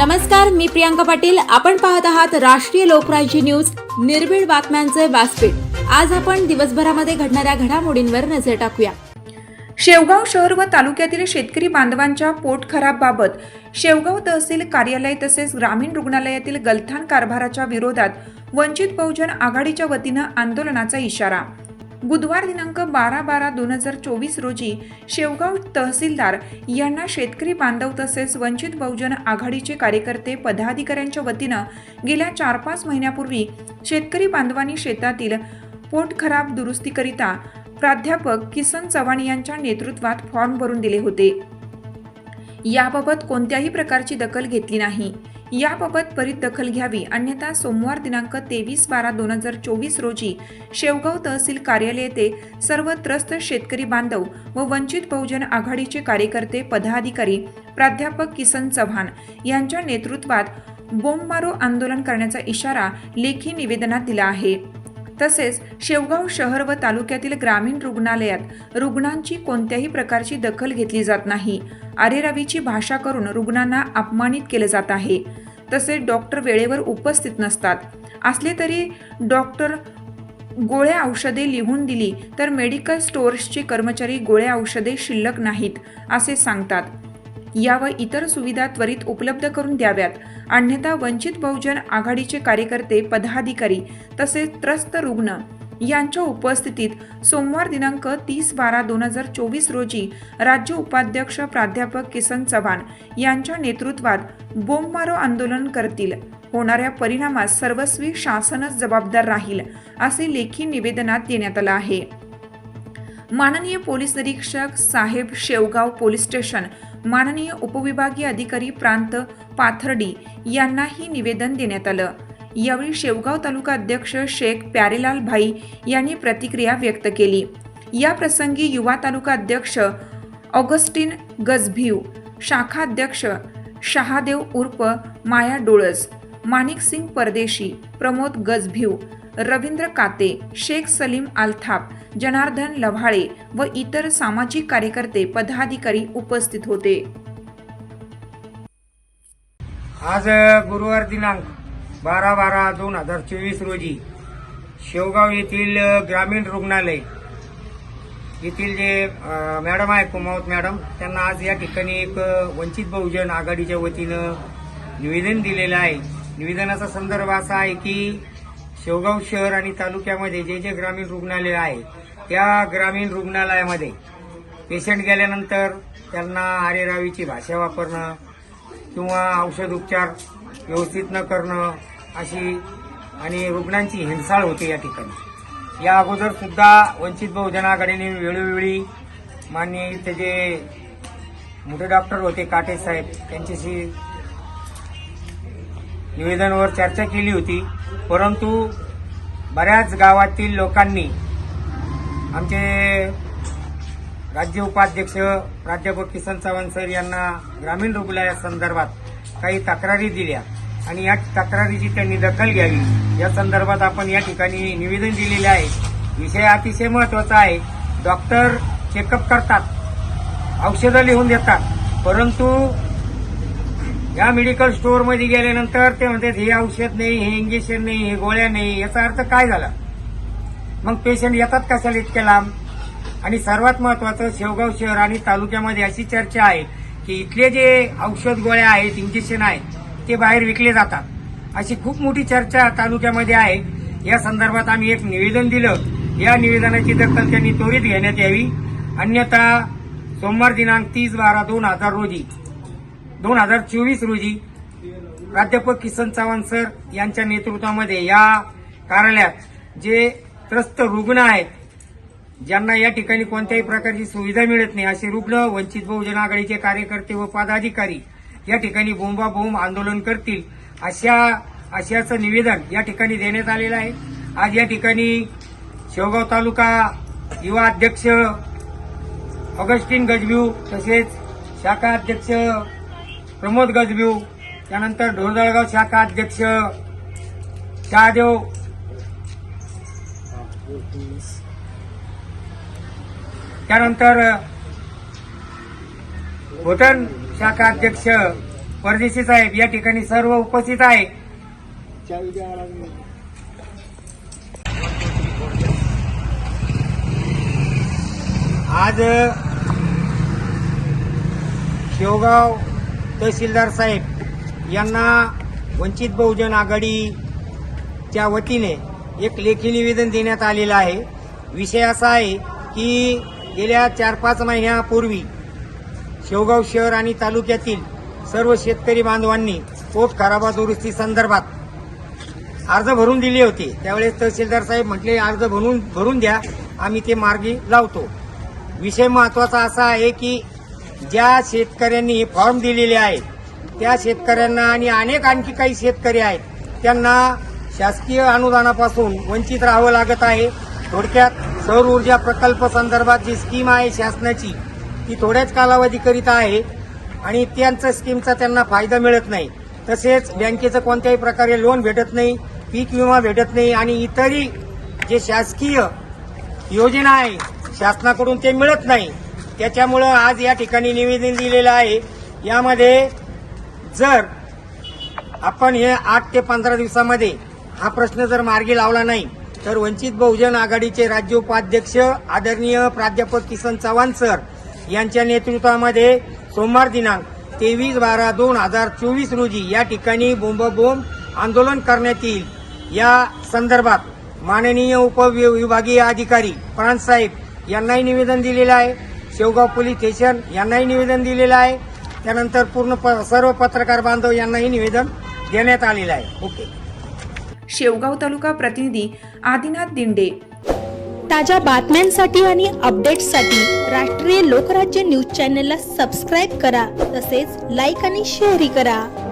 नमस्कार मी प्रियांका पाटील. आपण पाहत आहात राष्ट्रीय लोकराज्य न्यूज. निर्भीड बातम्यांचे व्यासपीठ. आज आपण दिवसभरामध्ये घडणाऱ्या घडामोडींवर नजर टाकूया. शेवगाव शहर व तालुक्यातील शेतकरी बांधवांच्या पोट खराब बाबत शेवगाव तहसील कार्यालय तसेच ग्रामीण रुग्णालयातील गलथान कारभाराच्या विरोधात वंचित बहुजन आघाडीच्या वतीनं आंदोलनाचा इशारा. बुधवार दिनांक बारा बारा दोन हजार चोवीस रोजी शेवगाव तहसीलदार यांना शेतकरी बांधव तसेच वंचित बहुजन आघाडीचे कार्यकर्ते पदाधिकाऱ्यांच्या वतीनं गेल्या चार पाच महिन्यापूर्वी शेतकरी बांधवांनी शेतातील पोटखराब दुरुस्तीकरिता प्राध्यापक किसन चव्हाण यांच्या नेतृत्वात फॉर्म भरून दिले होते. याबाबत कोणत्याही प्रकारची दखल घेतली नाही. याबाबत त्वरित दखल घ्यावी. अन्यथा सोमवार दिनांक तेवीस बारा दोन हजार चोवीस रोजी शेवगाव तहसील कार्यालय येथे सर्व त्रस्त शेतकरी बांधव व वंचित बहुजन आघाडीचे कार्यकर्ते पदाधिकारी प्राध्यापक किसन चव्हाण यांच्या नेतृत्वात बोंबमारो आंदोलन करण्याचा इशारा लेखी निवेदनात दिला आहे. तसेच शेवगाव शहर व तालुक्यातील ग्रामीण रुग्णालयात रुग्णांची कोणत्याही प्रकारची दखल घेतली जात नाही. आरेरावीची भाषा करून रुग्णांना अपमानित केलं जात आहे. तसेच डॉक्टर वेळेवर उपस्थित नसतात. असले तरी डॉक्टर गोळ्या औषधे लिहून दिली तर मेडिकल स्टोअर्सचे कर्मचारी गोळ्या औषधे शिल्लक नाहीत असे सांगतात. या व इतर सुविधा त्वरित उपलब्ध करून द्याव्यात. अन्यथा वंचित बहुजन आघाडीचे कार्यकर्ते पदाधिकारी तसेच त्रस्त रुग्ण यांच्या उपस्थितीत सोमवार दिनांक तीस बारा दोन हजार चोवीस रोजी राज्य उपाध्यक्ष प्राध्यापक किसन चव्हाण यांच्या नेतृत्वात बोंबमारो आंदोलन करतील. होणाऱ्या परिणामास सर्वस्वी शासनच जबाबदार राहील असे लेखी निवेदनात देण्यात आलं आहे. माननीय पोलीस निरीक्षक साहेब शेवगाव पोलीस स्टेशन माननीय उपविभागीय अधिकारी प्रांत पाथर्डी यांनाही निवेदन देण्यात आलं. यावेळी शेवगाव तालुका अध्यक्ष शेख प्यारेलाल भाई यांनी प्रतिक्रिया व्यक्त केली. या प्रसंगी युवा तालुका अध्यक्ष ऑगस्टिन गजभिव शाखा अध्यक्ष शहादेव उर्फ माया डोळस माणिकसिंग परदेशी प्रमोद गजभिव रवींद्र काते शेख सलीम आलथाप जनार्दन लव्हाळे व इतर सामाजिक कार्यकर्ते पदाधिकारी उपस्थित होते. आज गुरुवार दिनांक बारा बारा दोन हजार चोवीस रोजी शेवगाव येथील ग्रामीण रुग्णालय येथील जे मॅडम आहे कुमावत मॅडम त्यांना आज या ठिकाणी एक वंचित बहुजन आघाडीच्या वतीनं निवेदन दिलेलं आहे. निवेदनाचा संदर्भ असा आहे की शेवगाव शहर आणि तालुक्यामध्ये जे जे ग्रामीण रुग्णालय आहे त्या ग्रामीण रुग्णालयामध्ये पेशंट गेल्यानंतर त्यांना आरेरावीची भाषा वापरणं किंवा औषध उपचार व्यवस्थित न करणं अशी आणि रुग्णांची हिंसाळ होते या ठिकाणी. या अगोदर सुद्धा वंचित बहुजन आघाडीने वेळोवेळी माननीय त्याचे जे मोठे डॉक्टर होते काटे साहेब त्यांच्याशी निवेदनावर चर्चा केली होती. परंतु बऱ्याच गावातील लोकांनी आमचे राज्य उपाध्यक्ष प्राध्यापक किसन चव्हाण सर यांना ग्रामीण रुग्णालयासंदर्भात काही तक्रारी दिल्या आणि या तक्रारीची त्यांनी दखल घ्यावी. या संदर्भात आपण या ठिकाणी निवेदन दिलेले आहे. विषय अतिशय महत्त्वाचा आहे. डॉक्टर चेकअप करतात. औषधं लिहून देतात. परंतु या मेडिकल स्टोअरमध्ये गेल्यानंतर ते म्हणतात हे औषध नाही हे इंजेक्शन नाही हे गोळ्या नाही. याचा अर्थ काय झाला? मग पेशंट येतात कशाला इतक्या लांब? आणि सर्वात महत्वाचं शेवगाव शहर आणि तालुक्यामध्ये अशी चर्चा आहे की इथले जे औषध गोळ्या आहेत इंजेक्शन आहेत ते बाहेर विकले जातात. अशी खूप मोठी चर्चा तालुक्यामध्ये आहे. या संदर्भात आम्ही एक निवेदन दिलं. या निवेदनाची दखल त्यांनी त्वरित घेण्यात यावी. अन्यथा सोमवार दिनांक तीस बारा दोन हजार रोजी दोन हजार चोवीस रोजी प्राध्यापक किसन चव्हाण सर यांच्या नेतृत्वामध्ये या कार्यालयात जे त्रस्त रुग्ण आहेत ज्यांना या ठिकाणी कोणत्याही प्रकारची सुविधा मिळत नाही असे रुग्ण वंचित बहुजन आघाडीचे कार्यकर्ते व पदाधिकारी या ठिकाणी बोंबाबोंब आंदोलन करतील अशा अशाचं निवेदन या ठिकाणी देण्यात आलेलं आहे. आज या ठिकाणी शेवगाव तालुका युवा अध्यक्ष ऑगस्टिन गजब्यू तसेच शाखा अध्यक्ष प्रमोद गजब्यू त्यानंतर ढोरदळगाव शाखा अध्यक्ष शहादेव त्यानंतर भोटन शाखा अध्यक्ष परदेशी साहेब या ठिकाणी सर्व उपस्थित आहे आज शेवगाव तहसीलदार साहेब यांना वंचित बहुजन आघाडीच्या वतीने एक लेखी निवेदन देण्यात आलेलं आहे. विषय असा आहे की गेल्या चार पाच महिन्यापूर्वी शेवगाव शहर आणि तालुक्यातील सर्व शेतकरी बांधवांनी पोट खराबा दुरुस्ती संदर्भात अर्ज भरून दिले होते. त्यावेळेस तहसीलदार साहेब म्हटले अर्ज भरून भरून द्या आम्ही ते मार्गी लावतो. विषय महत्त्वाचा असा आहे की ज्या शेतकऱ्यांनी फॉर्म दिलेले आहेत त्या शेतकऱ्यांना आणि अनेक आणखी काही शेतकरी आहेत त्यांना शासकीय अनुदानापासून वंचित राहावं लागत आहे. थोडक्यात सौर ऊर्जा प्रकल्प संदर्भात जी स्कीम आहे शासनाची ती थोड्याच कालावधीकरिता आहे आणि त्यांचं स्कीमचा त्यांना फायदा मिळत नाही. तसेच बँकेचं कोणत्याही प्रकारे लोन भेटत नाही पीक विमा भेटत नाही आणि इतरही जे शासकीय योजना आहे शासनाकडून ते मिळत नाही. त्याच्यामुळं आज या ठिकाणी निवेदन दिलेलं आहे. यामध्ये जर आपण हे आठ ते पंधरा दिवसामध्ये हा प्रश्न जर मार्गी लावला नाही तर वंचित बहुजन आघाडीचे राज्य उपाध्यक्ष आदरणीय प्राध्यापक किसन चव्हाण सर यांच्या नेतृत्वामध्ये सोमवार दिनांक तेवीस बारा दोन हजार चोवीस रोजी या ठिकाणी बोंबबोंब आंदोलन करण्यात येईल. या संदर्भात माननीय उपविभागीय अधिकारी प्रांतसाहेब यांनाही निवेदन दिलेलं आहे. शेवगाव पोलीस स्टेशन यांनाही निवेदन दिलेलं आहे. त्यानंतर पूर्ण प- सर्व पत्रकार बांधव यांनाही निवेदन देण्यात आलेलं आहे. ओके. शेवगाव तालुका प्रतिनिधी आदिनाथ दिंडे. ताज्या बातम्यांसाठी आणि अपडेट्ससाठी राष्ट्रीय लोकराज्य न्यूज चॅनलला सबस्क्राईब करा. तसेच लाईक आणि शेअरही करा.